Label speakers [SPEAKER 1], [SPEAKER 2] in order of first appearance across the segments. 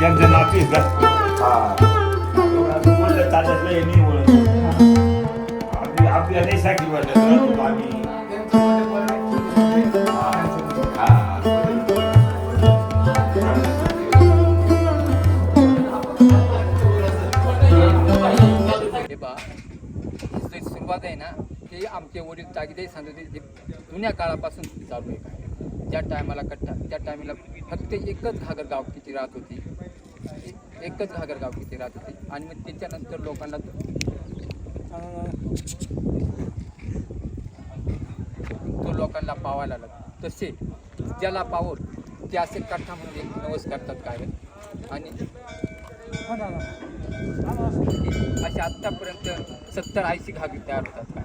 [SPEAKER 1] त्यांच्या नाती सुरुवात आहे ना ते आमचे वडील तागिदे सांगत जे जुन्या काळापासून चालू आहे. त्या टायमाला कट्टा त्या टायमाला फक्त एकच घागर गावकीची राहत होती. एकच घागर तिथे राहत होती आणि मग त्याच्यानंतर लोकांना तो लोकांना पावायला लागला. तसे ज्याला पावल ते असे कथा म्हणून एक नवस करतात काय आणि असे आत्तापर्यंत सत्तर ऐंशी घागर तयार होतात काय?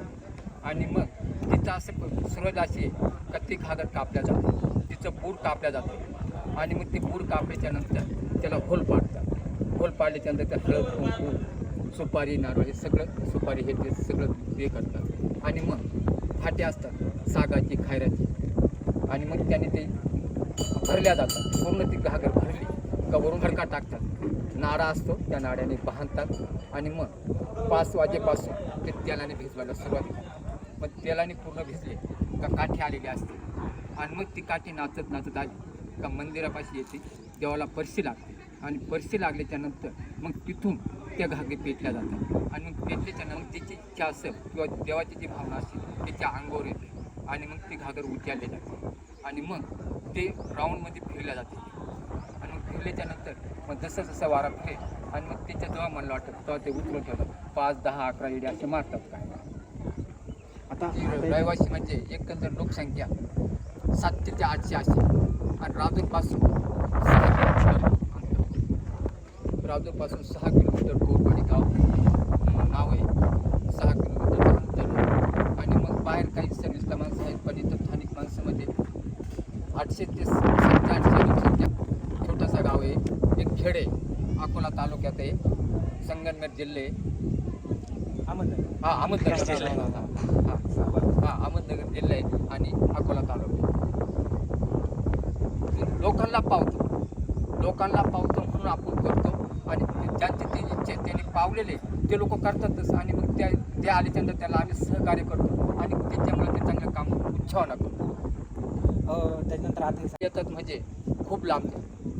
[SPEAKER 1] आणि मग तिथं असं सूरज असे अशी घागर कापल्या जाते तिचं बूट कापल्या जातं. आणि मग ते पूर कापल्याच्या नंतर त्याला होल पाडतात. होल पाडल्याच्या नंतर त्या हळद कुंकू सुपारी नारळ हे सगळं सुपारी हे ते सगळं हे करतात. आणि मग फाटे असतात सागाची खायराची. आणि मग त्याने ते भरल्या जातात. पूर्ण ती घागर भरली का वरून हडका टाकतात. नाडा असतो त्या नाड्याने बांधतात. आणि मग पाच वाजेपासून ते तेलाने भिजवायला सुरुवात करतात मग तेलाने पूर्ण भिजले का काठी आलेली असते. आणि मग ती काठी नाचत नाचत आली. का मंदिरापाशी येते देवाला परशी लागते. आणि परशी लागल्याच्या नंतर मग तिथून त्या घागरी पेटल्या जातात. आणि मग पेटल्याच्या नंतर तिची इच्छा असेल किंवा देवाची जी भावना असेल त्याच्या अंगावर येते. आणि मग ती घागर उचलली जाते. आणि मग ते राऊंडमध्ये फिरल्या जाते. आणि मग फिरल्याच्या नंतर मग जसं जसं वारा फिरे आणि मग त्याच्या जेव्हा मला वाटतं तेव्हा ते उचलून ठेवतात. पाच दहा अकरा येडे असे मारतात काय.
[SPEAKER 2] आता
[SPEAKER 1] रहिवासी म्हणजे एकंदर लोकसंख्या सातशे ते आठशे अशी आणि राजूरपासून सहा किलोमीटर अंतर. राजूरपासून सहा किलोमीटर कोरवाडी गाव नाव आहे सहा किलोमीटर अंतर. आणि मग बाहेर काही सर्विसला माणसं आहेत पण इथं स्थानिक माणसं म्हणजे आठशे ते सातशे आठशे लोकसंख्या छोटासा गाव आहे एक खेड अकोला तालुक्यात आहे संगमनेर जिल्हे हा अहमदनगर जिल्हा आहे. हा, हा, हा अहमदनगर जिल्हा आहे आणि अकोला तालुका. लोकांना पावतो. लोकांना पावतो म्हणून आपण करतो. आणि ज्यांचे ते इच्छा त्यांनी पावलेले ते लोक करतातच. आणि मग त्या ते आल्याच्या त्याला आम्ही सहकार्य करतो. आणि त्याच्यामुळे ते चांगलं काम उत्साहानं करतो
[SPEAKER 2] त्याच्यानंतर आता
[SPEAKER 1] येतात म्हणजे खूप लांब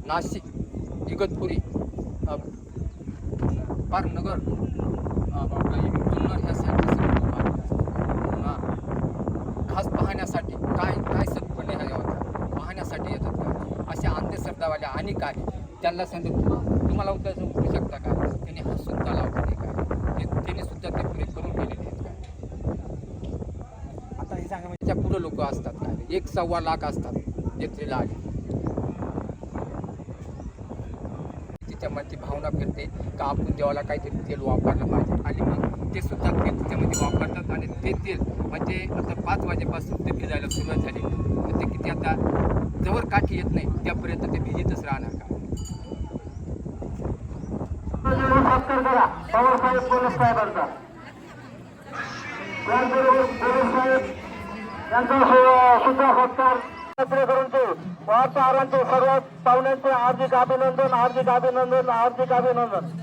[SPEAKER 1] नाशिक इगतपुरी अ, पार नगर अ, आपलं हे जुन्नर ह्या साईडचे सगळे लोकं आहेत. हां. खास पाहण्यासाठी काय काय सत्पणे ह्या गावात पाहण्यासाठी येतात का अशा आणि काय? आहे त्यांना सांगितलं तुम्हाला उत्तर उठू शकता का? त्यांनी हा सुद्धा नाही काय? ते- त्यांनी सुद्धा ते पुढे करून गेलेले आहेत काय?
[SPEAKER 2] आता हे सांगा म्हणजे
[SPEAKER 1] त्याच्या पुढं लोक असतात काय एक सव्वा लाख असतात जत्रेला आले तिच्या भावना फिरते का आपण देवाला काहीतरी तेल वापरलं पाहिजे? आणि मग ते सुद्धा ते त्याच्यामध्ये वापरतात आणि ते तेल म्हणजे आता पाच वाजेपासून ते फिरायला सुरुवात झाली. ते किती आता जवळ काठी येत नाही त्यापर्यंत ते भिजतच राहणार का?
[SPEAKER 3] वार्ताहरांचे सर्व पाहुण्यांचे हार्दिक अभिनंदन हार्दिक अभिनंदन हार्दिक अभिनंदन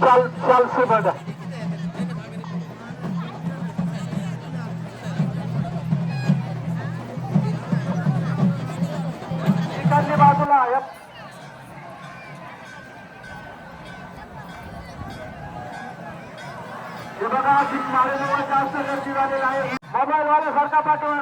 [SPEAKER 3] चाल चाल बघा. दोन्ही बाजूला आहेत हे बघा जिंकणारे जवळ जास्त गर्दी झालेली आहे. मोबाईल वाले सरका पाठवा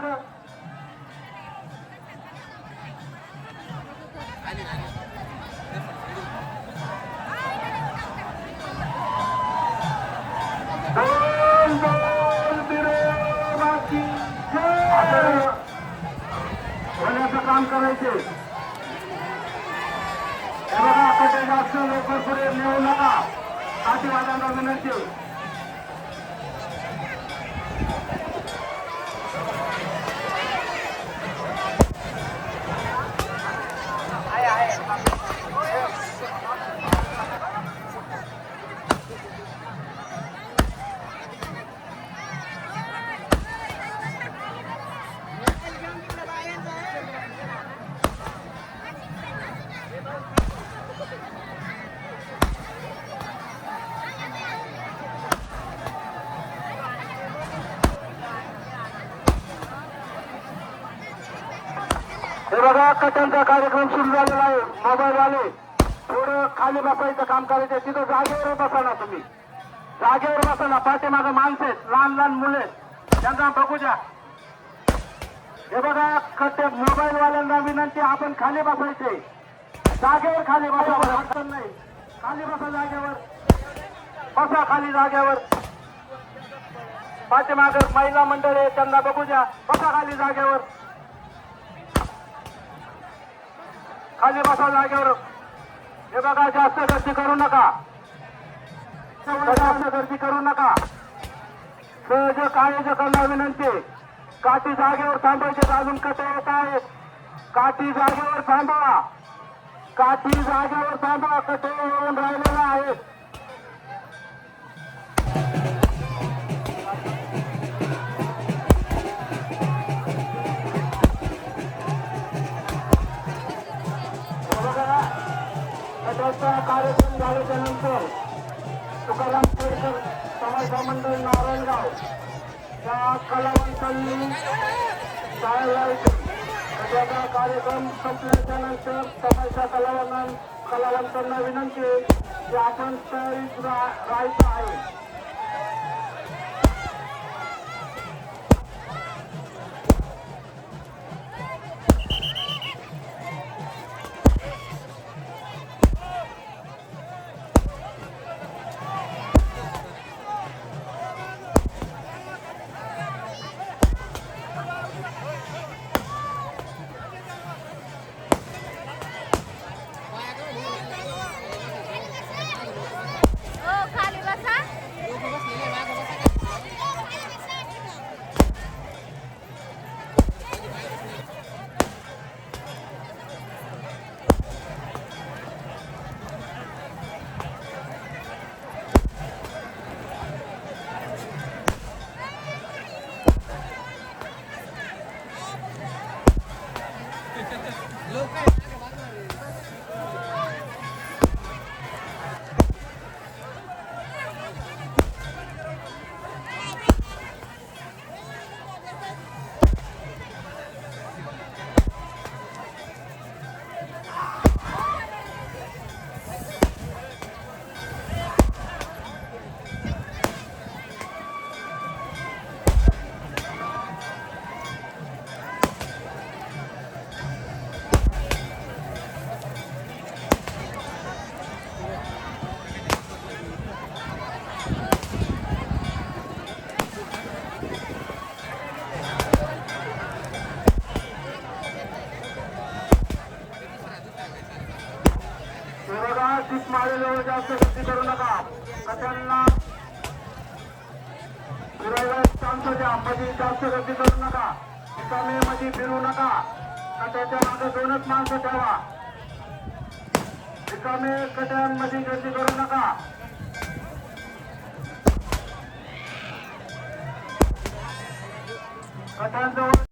[SPEAKER 3] Deus. काठीवाल्यांना विनंती कट्यांचा कार्यक्रम सुरू झालेला आहे. मोबाईल आले थोडं खाली बसायचं काम करायचं तिथं जागेवर बसा ना तुम्ही. जागेवर बसा ना. पाठीमागं माणसं आहेत. लहान लहान मुले आहेत. त्यांना बघू द्या. हे बघा कट्टे मोबाईल वाल्यांना विनंती आपण खाली बसायचे जागेवर खाली बसा अडचण नाही. खाली बसा जागेवर. बसा खाली जागेवर. पाठीमाग महिला मंडळ आहे त्यांना बघू द्या. बसा खाली जागेवर. खाली बसा जागेवर. हे बघा जास्त गर्दी करू नका. जास्त गर्दी करू नका. सहज आयोजकांना विनंती. काठी जागेवर थांबायचे अजून कसे येत आहेत? काठी जागेवर थांबा काठी जागेवर थांबा कसे मंडळ नारायणगाव या कलावंतांनी त्याचा कार्यक्रम संपल्याच्या नंतर तमाशा कलावंतां कलावंतांना विनंती आहे की आपण तयारीत रा- राहायचं आहे. फिरायला चान्स द्या मध्ये जास्त गर्दी करू नका. रिकामे मध्ये फिरू नका. का त्याच्यामागे दोनच माणसं ठेवा. रिकामे कट्यांमध्ये गर्दी करू नका. कट्यांजवळ